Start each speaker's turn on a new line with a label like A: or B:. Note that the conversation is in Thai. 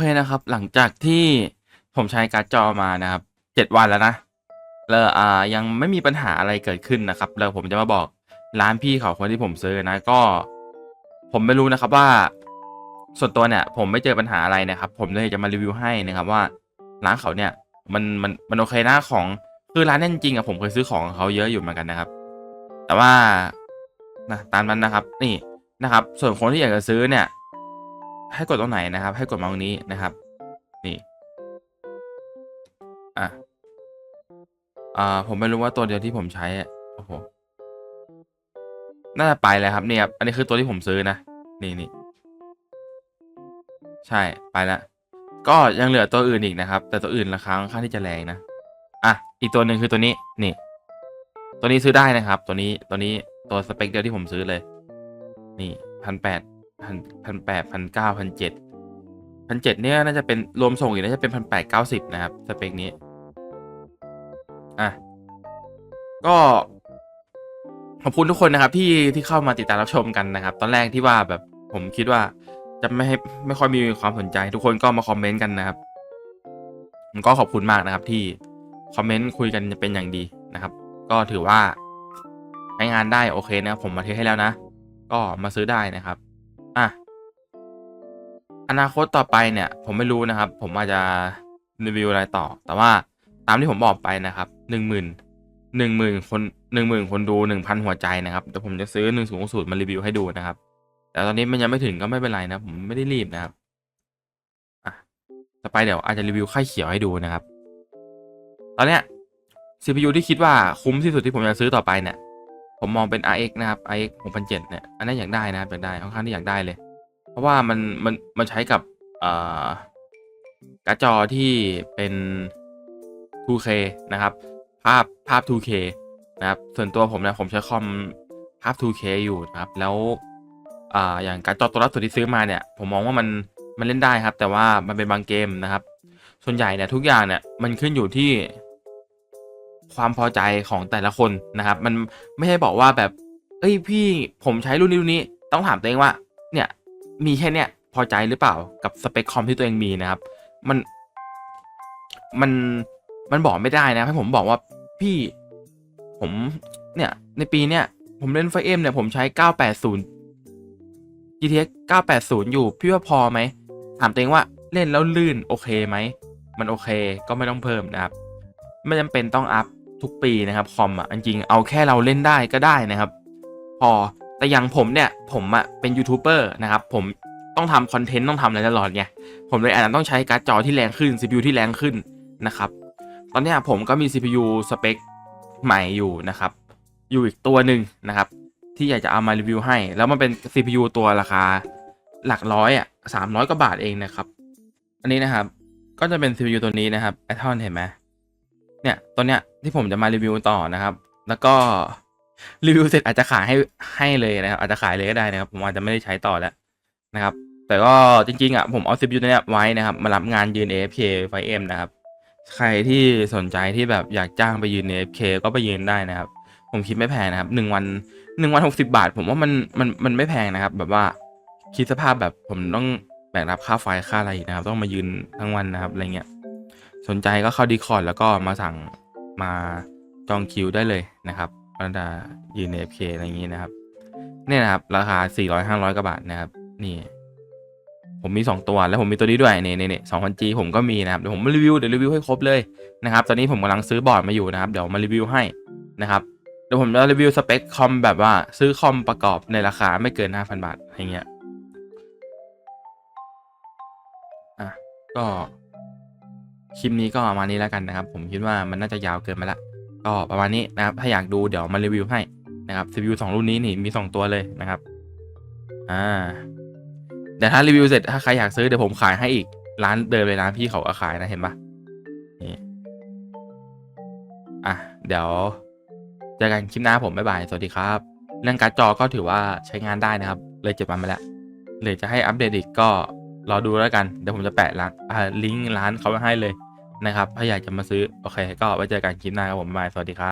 A: เคนะครับ หลังจากที่ผมใช้การ์ดจอมานะครับเจ็ดวันแล้วนะแล้วอ่ายังไม่มีปัญหาอะไรเกิดขึ้นนะครับแล้วผมจะมาบอกร้านพี่เขาคนที่ผมซื้อนะก็ ผมไม่รู้นะครับว่า ส่วนตัวเนี่ย ผมไม่เจอปัญหาอะไรนะครับ ผมเลยจะมารีวิวให้นะครับว่าร้านเขาเนี่ยมันมันมันโอเคนะของคือร้านนี่ยจริงอะผมเคยซื้อของเขาเยอะอยู่เหมือนกันนะครับ แต่ว่านะตามนั้นนะครับ นี่นะครับ ส่วนคนที่อยากจะซื้อเนี่ย ให้กดตรงไหนนะครับ ให้กดมาตรงนี้นะครับ นี่ อะอ่าผมไม่รู้ว่าตัวเดียวที่ผมใช้อะโอ้โหน่าจะไปเลยครับเนี่ยครับอันนี้คือตัวที่ผมซื้อนะนี่นี่ใช่ไปแล้วก็ยังเหลือตัวอื่นอีกนะครับ แต่ตัวอื่นราคาค่อนข้างที่จะแรงนะอะอีกตัวหนึ่งคือตัวนี้นี่ ตัวนี้ซื้อได้นะครับ ตัวนี้ตัวนี้ตัวสเปคเดียวที่ผมซื้อเลย นี่พันแปด พันพันแปดพันเก้าพันเจ็ดพันเจ็ดเนี่ยน่าจะเป็นรวมส่งอีกน่าจะเป็นพันแปดเก้าสิบนะครับสเปคนี้ อะ ก็ขอบคุณทุกคนนะครับที่ที่เข้ามาติดตามรับชมกันนะครับ ตอนแรกที่ว่าแบบผมคิดว่าจะไม่ให้ไม่ค่อยมีความสนใจ ทุกคนก็มาคอมเมนต์กันนะครับก็ขอบคุณมากนะครับที่คอมเมนต์คุยกันเป็นอย่างดีนะครับ ก็ถือว่าใช้งานได้โอเคนะผมมาเทสให้แล้วนะ ก็มาซื้อได้นะครับ อนาคตต่อไปเนี่ย ผมไม่รู้นะครับ ผมอาจจะรีวิวอะไรต่อ แต่ว่าตามที่ผมบอกไปนะครับหนึ่งหมื่นหนึ่งหมื่นคนหนึ่งหมื่นคนดูหนึ่งพันหัวใจนะครับเดี๋ยวผมจะซื้อหนึ่งสูงสุดมารีวิวให้ดูนะครับ แต่ตอนนี้มันยังไม่ถึงก็ไม่เป็นไรนะผมไม่ได้รีบนะครับอะต่อไปเดี๋ยวอาจจะรีวิวไข่เขียวให้ดูนะครับ ตอนเนี้ย CPU ที่คิดว่าคุ้มที่สุดที่ผมจะซื้อต่อไปเนี่ยผมมองเป็น RX นะครับ RX 6007เนี่ยอันนั้นอยากได้นะครับอยากได้ค่อนข้างที่อยากได้เลย เพราะว่ามันมันมันใช้กับอ่อการ์ดจอที่เป็น 2K นะครับ ภาพภาพ 2K นะครับ ส่วนตัวผมนะผมใช้คอมภาพ 2K อยู่นะครับ แล้วอ่าอย่างการ์ดจอตัวล่าสุดที่ซื้อมาเนี่ย ผมมองว่ามันมันเล่นได้ครับ แต่ว่ามันเป็นบางเกมนะครับ ส่วนใหญ่เนี่ยทุกอย่างเนี่ยมันขึ้นอยู่ที่ ความพอใจของแต่ละคนนะครับ มันไม่ใช่บอกว่าแบบ เอ้ยพี่ผมใช้รุ่นนี้รุ่นนี้ ต้องถามตัวเองว่า มีแค่เนี้ยพอใจหรือเปล่ากับสเปคคอมที่ตัวเองมีนะครับ มันมันมันบอกไม่ได้นะให้ผมบอกว่าพี่ผมเนี่ยในปีเนี้ยผมเล่นไฟเอ็มเนี่ยผมใช้ 980 GTX 980 อยู่ พี่ว่าพอไหมถามตัวเองว่าเล่นแล้วลื่นโอเคไหม มันโอเคก็ไม่ต้องเพิ่มนะครับ ไม่จำเป็นต้องอัพทุกปีนะครับคอมอะจริงๆเอาแค่เราเล่นได้ก็ได้นะครับ พอ แต่อย่างผมเนี่ยผมอะเป็นยูทูบเบอร์นะครับผมต้องทำคอนเทนต์ต้องทำอะไรตลอดไงผมเลยอาจจะต้องใช้การ์ดจอที่แรงขึ้น CPU ที่แรงขึ้นนะครับตอนนี้ผมก็มี CPU สเปคใหม่อยู่นะครับ อยู่อีกตัวหนึ่งนะครับ ที่อยากจะเอามารีวิวให้ แล้วมันเป็น CPU ตัวราคาหลักร้อยอะสามร้อยกว่าบาทเองนะครับ อันนี้นะครับก็จะเป็น CPU ตัวนี้นะครับ a t o n เห็นไหมเนี่ยตัวเนี้ยที่ผมจะมารีวิวต่อนะครับ แล้วก็ รีวิวเสร็จอาจจะขายให้ให้เลยนะครับอาจจะขายเลยก็ได้นะครับผมอาจจะไม่ได้ใช้ต่อแล้วนะครับ แต่ก็จริงๆอะผมเอา CPU ตัวเนี้ยไว้นะครับ มารับงานยืน AFK ไฟเอ็มนะครับ ใครที่สนใจที่แบบอยากจ้างไปยืน AFK ก็ไปยืนได้นะครับ ผมคิดไม่แพงนะครับหนึ่งวันหนึ่งวันหกสิบาท ผมว่ามันมันมันไม่แพงนะครับ แบบว่าคิดสภาพแบบผมต้องแบกรับค่าไฟค่าอะไรนะครับ ต้องมายืนทั้งวันนะครับอะไรเงี้ยสนใจก็เข้าดีคอร์ดแล้วก็มาสั่งมาจองคิวได้เลยนะครับ ก็จะยืนใน FK อะไรอย่างนี้นะครับ เนี่ยนะครับ ราคา 400 500กว่าบาทนะครับ นี่ ผมมี 2 ตัวแล้วผมมีตัวนี้ด้วยเนี่ยเนี่ยเนี่ย 2,000G ผมก็มีนะครับเดี๋ยวผมมารีวิวเดี๋ยวรีวิวให้ครบเลยนะครับ ตอนนี้ผมกำลังซื้อบอร์ดมาอยู่นะครับเดี๋ยวมารีวิวให้นะครับเดี๋ยวผมจะรีวิวสเปคคอมแบบว่าซื้อคอมประกอบในราคาไม่เกิน 5,000 บาทอย่างเงี้ยอะก็คลิปนี้ก็ประมาณนี้แล้วกันนะครับ ผมคิดว่ามันน่าจะยาวเกินไปละ ก็ประมาณนี้นะครับ ถ้าอยากดูเดี๋ยวมารีวิวให้นะครับรีวิวสองรุ่นนี้นี่มีสองตัวเลยนะครับ อ่าเดี๋ยวถ้ารีวิวเสร็จถ้าใครอยากซื้อเดี๋ยวผมขายให้อีกร้านเดิมเลยร้านพี่เขาก็ขายนะเห็นปะนี่อะเดี๋ยวเจอกันคลิปหน้าผมบ๊ายบายสวัสดีครับ เรื่องการ์ดจอก็ถือว่าใช้งานได้นะครับ เลยเจ็ดวันมาแล้วหรือจะให้อัปเดตอีกก็รอดูแล้วกัน เดี๋ยวผมจะแปะร้านลิงก์ร้านเขาไว้ให้เลย นะครับ ถ้าอยากจะมาซื้อ โอเค ก็ไว้เจอกันคลิปหน้าครับผมบ๊ายบายสวัสดีครับ